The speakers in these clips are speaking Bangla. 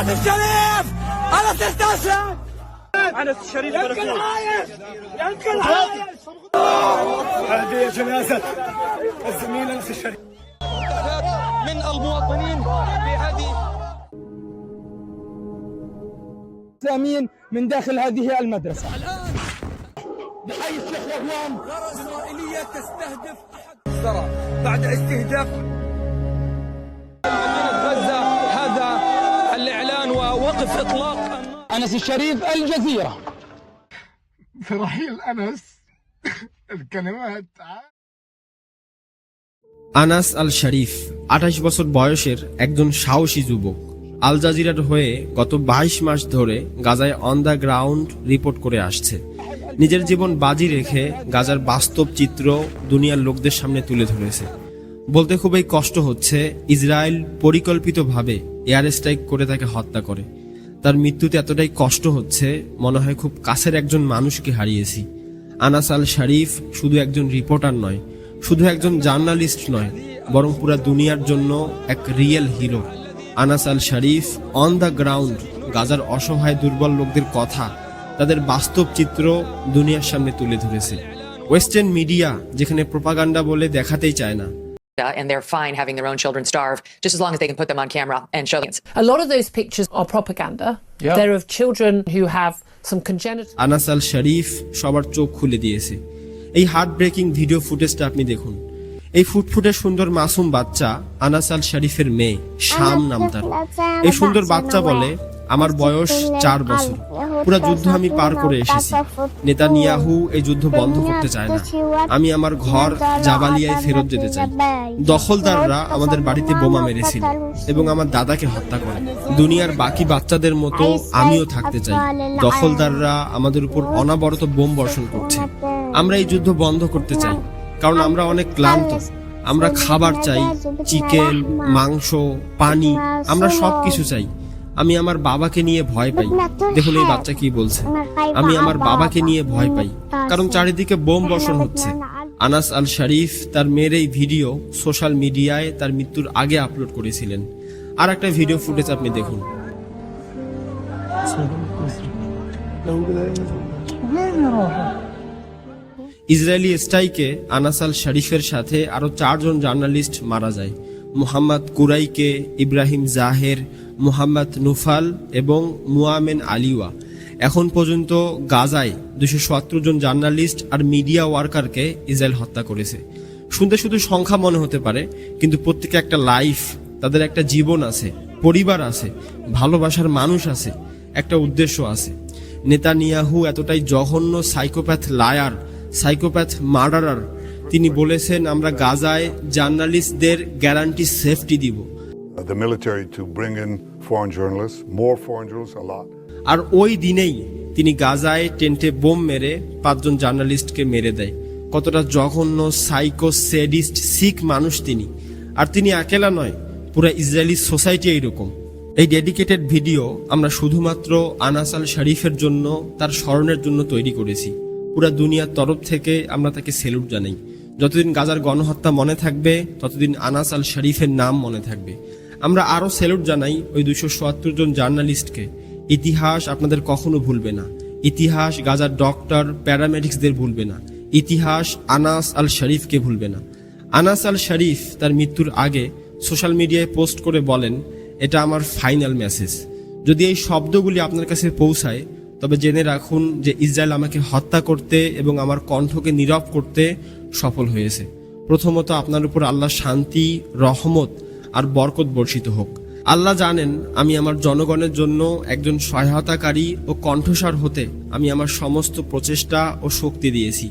انس الشريف! انس استسلم انس الشريف يمكن عايش! يمكن عايش! هذه جنازة. الزميل انس الشريف. من المواطنين في هذه الإسلاميين من داخل هذه المدرسة. اسرائيليه تستهدف أحد. بعد استهداف ووقف إطلاق النار أنس الشريف الجزيرة في رحيل انس الكلمات আনাস আল শরীফ আঠাশ বছর বয়সের একজন সাহসী যুবক আল জাজিরার হয়ে গত বাইশ মাস ধরে গাজায় অন দ্য গ্রাউন্ড রিপোর্ট করে আসছে নিজের জীবন বাজি রেখে গাজার বাস্তব চিত্র দুনিয়ার লোকদের সামনে তুলে ধরেছে বলতে খুবই কষ্ট হচ্ছে ইসরায়েল পরিকল্পিতভাবে এয়ার স্ট্রাইক করে তাকে হত্যা করে তার মৃত্যুতে এতটাই কষ্ট হচ্ছে, মনে হয় খুব কাছের একজন মানুষকে হারিয়েছি। আনাস আল শরীফ শুধু একজন রিপোর্টার নয়, শুধু একজন জার্নালিস্ট নয়, বরং পুরা দুনিয়ার জন্য এক real hero. Anas Al Sharif on the ground গাজার অসহায় দুর্বল লোকদের কথা, তাদের বাস্তব চিত্র দুনিয়ার সামনে তুলে ধরেছে। ওয়েস্টার্ন মিডিয়া যেখানে প্রোপাগান্ডা বলে দেখাতেই চায় না। And they're fine having their own children starve just as long as they can put them on camera and show them. A lot of those pictures are propaganda. They're of children who have some congenital. Anas Al শরীফ সবার চোখ খুলে দিয়েছে এই হার্ট ব্রেকিং ভিডিও ফুটেজটা আপনি দেখুন এই ফুটফুটে সুন্দর মাসুম বাচ্চা আনাস আল শরীফের মেয়ে শাম নাম তার এই সুন্দর বাচ্চা বলে আমার বয়স চার বছর। পুরো যুদ্ধ আমি পার করে এসেছি। নেতা নিয়াহু এই যুদ্ধ বন্ধ করতে চায় না। আমি আমার ঘর জাবালিয়ায় ফেরত যেতে চাই। দখলদাররা আমাদের বাড়িতে বোমা মেরেছিল এবং আমার দাদাকে হত্যা করে। দুনিয়ার বাকি বাচ্চাদের মতো আমিও থাকতে চাই। দখলদাররা আমাদের উপর অনাবরত বোম বর্ষণ করছে। আমরা এই যুদ্ধ বন্ধ করতে চাই। কারণ আমরা অনেক ক্লান্ত। আমরা খাবার চাই, চিকেন, মাংস, পানি, আমরা সবকিছু চাই। আমি আমার বাবাকে নিয়ে ভয় পাই। দেখুন এই বাচ্চা কি বলছে। আমি আমার বাবাকে নিয়ে ভয় পাই। কারণ চারিদিকে বোম বর্ষণ হচ্ছে। আনাস আল শরীফ তার মেয়ের এই ভিডিও সোশ্যাল মিডিয়ায় তার মৃত্যুর আগে আপলোড করেছিলেন। আর একটা ভিডিও ফুটেজ আপনি দেখুন। ইসরায়েলি স্ট্রাইকে আনাস আল শরীফের সাথে আরও চারজন জার্নালিস্ট মারা যায়। মোহাম্মদ কুরাইকে ইব্রাহিম জাহের মুহাম্মদ নুফাল এবং মুয়ামেন আলিওয়া। এখন পর্যন্ত গাজায় দুশো সত্তর জন জার্নালিস্ট আর মিডিয়া ওয়ার্কারকে ইসরায়েল হত্যা করেছে। শুনতে শুধু সংখ্যা মনে হতে পারে, কিন্তু প্রত্যেকে একটা লাইফ, তাদের একটা জীবন আছে, পরিবার আছে, ভালোবাসার মানুষ আছে, একটা উদ্দেশ্য আছে। নেতানিয়াহু এতটাই জঘন্য সাইকোপ্যাথ লায়ার, সাইকোপ্যাথ মার্ডারার। তিনি বলেছেন, আমরা গাজায় জার্নালিস্টদের গ্যারান্টি সেফটি দিব। The military to bring in foreign journalists, more foreign journalists, a lot. আর ওই দিনেই তিনি গাজায় টেন্টে বোম মেরে পাঁচজন জার্নালিস্টকে মেরে দেয়। কতটা জঘন্য সাইকো সেডিস্ট শিখ মানুষ তিনি। আর তিনি একেলা নয় পুরো ইসরায়েলি সোসাইটি এইরকম। এই ডেডিকেটেড ভিডিও আমরা শুধুমাত্র আনাস আল শরীফের জন্য তার স্মরণের জন্য তৈরি করেছি। পুরা দুনিয়ার তরফ থেকে আমরা তাকে সেলুট জানাই। যতদিন গাজার গণহত্যা মনে থাকবে ততদিন আনাস আল শরীফের নাম মনে থাকবে। আমরা আরও স্যালুট জানাই ওই দুশো চুয়াত্তর জন জার্নালিস্টকে। ইতিহাস আপনাদের কখনো ভুলবে না। ইতিহাস গাজার ডক্টর, প্যারামেডিক্সদের ভুলবে না। ইতিহাস আনাস আল শরীফকে ভুলবে না। আনাস আল শরীফ তার মৃত্যুর আগে সোশ্যাল মিডিয়ায় পোস্ট করে বলেন, এটা আমার ফাইনাল মেসেজ। যদি এই শব্দগুলি আপনার কাছে পৌঁছায়, তবে জেনে রাখুন যে ইসরায়েল আমাকে হত্যা করতে এবং আমার কণ্ঠকে নীরব করতে সফল হয়েছে। প্রথমত আপনার উপর আল্লাহ শান্তি, রহমত আর বরকত বর্ষিত হোক। আল্লাহ জানেন, আমি আমার জনগণের জন্য একজন সহায়তাকারী ও কণ্ঠস্বর হতে আমি আমার সমস্ত প্রচেষ্টা ও শক্তি দিয়েছি।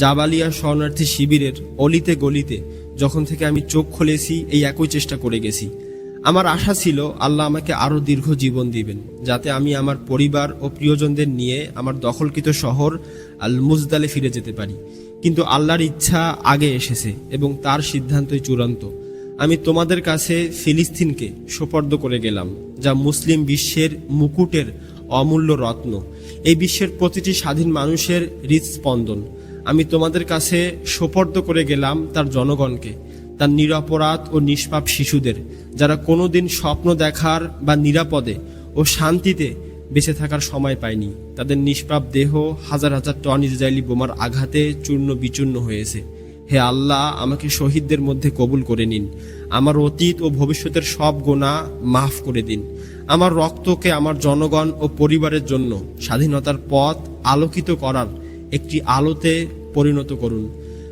জাবালিয়া শরণার্থী শিবিরের অলিতে গলিতে যখন থেকে আমি চোখ খুলেছি, এই একই চেষ্টা করে গেছি। আমার আশা ছিল, আল্লাহ আমাকে আরও দীর্ঘ জীবন দিবেন, যাতে আমি আমার পরিবার ও প্রিয়জনদের নিয়ে আমার দখলকৃত শহর আল মুজদালে ফিরে যেতে পারি। কিন্তু আল্লাহর ইচ্ছা আগে এসেছে এবং তার সিদ্ধান্তই চূড়ান্ত। আমি তোমাদের কাছে ফিলিস্তিনকে সোপর্দ করে গেলাম, যা মুসলিম বিশ্বের মুকুটের অমূল্য রত্ন। এই বিশ্বের প্রতিটি স্বাধীন মানুষের হৃদস্পন্দন। আমি তোমাদের কাছে সোপর্দ করে গেলাম তার জনগণকে, তার নিরপরাধ ও নিষ্পাপ শিশুদের, যারা কোনোদিন স্বপ্ন দেখার বা নিরাপদে ও শান্তিতে বেঁচে থাকার সময় পায়নি। তাদের নিষ্পাপ দেহ হাজার হাজার টন ইসরায়েলি বোমার আঘাতে চূর্ণ বিচূর্ণ হয়েছে। হে আল্লাহ, আমাকে শহীদদের মধ্যে কবুল করে নিন। আমার অতীত ও ভবিষ্যতের সব গোনা মাফ করে দিন। আমার রক্তকে আমার জনগণ ও পরিবারের জন্য স্বাধীনতার পথ আলোকিত করার একটি আলোতে পরিণত করুন।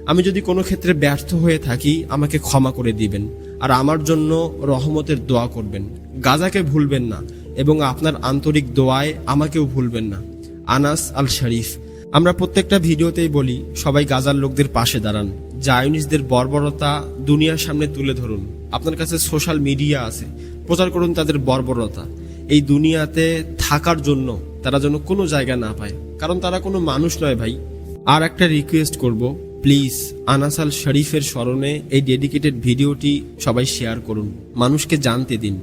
আমি যদি কোনো ক্ষেত্রে ব্যর্থ হয়ে থাকি, আমাকে ক্ষমা করে দিবেন আর আমার জন্য রহমতের দোয়া করবেন। গাজাকে ভুলবেন না এবং আপনার আন্তরিক দোয়ায় আমাকেও ভুলবেন না। আনাস আল শরীফ আমরা প্রত্যেকটা ভিডিওতেই বলি, সবাই গাজার লোকদের পাশে দাঁড়ান। জায়নিসদের বর্বরতা দুনিয়ার সামনে তুলে ধরুন। আপনার কাছে সোশ্যাল মিডিয়া আছে, প্রচার করুন তাদের বর্বরতা। এই দুনিয়াতে থাকার জন্য তারা যেন কোনো জায়গা না পায়, কারণ তারা কোনো মানুষ নয় ভাই। আর একটা রিকোয়েস্ট করব প্লিজ আনাসাল শরীফের স্মরণে এই ডেডিকেটেড ভিডিওটি সবাই শেয়ার করুন। মানুষকে জানতে দিন।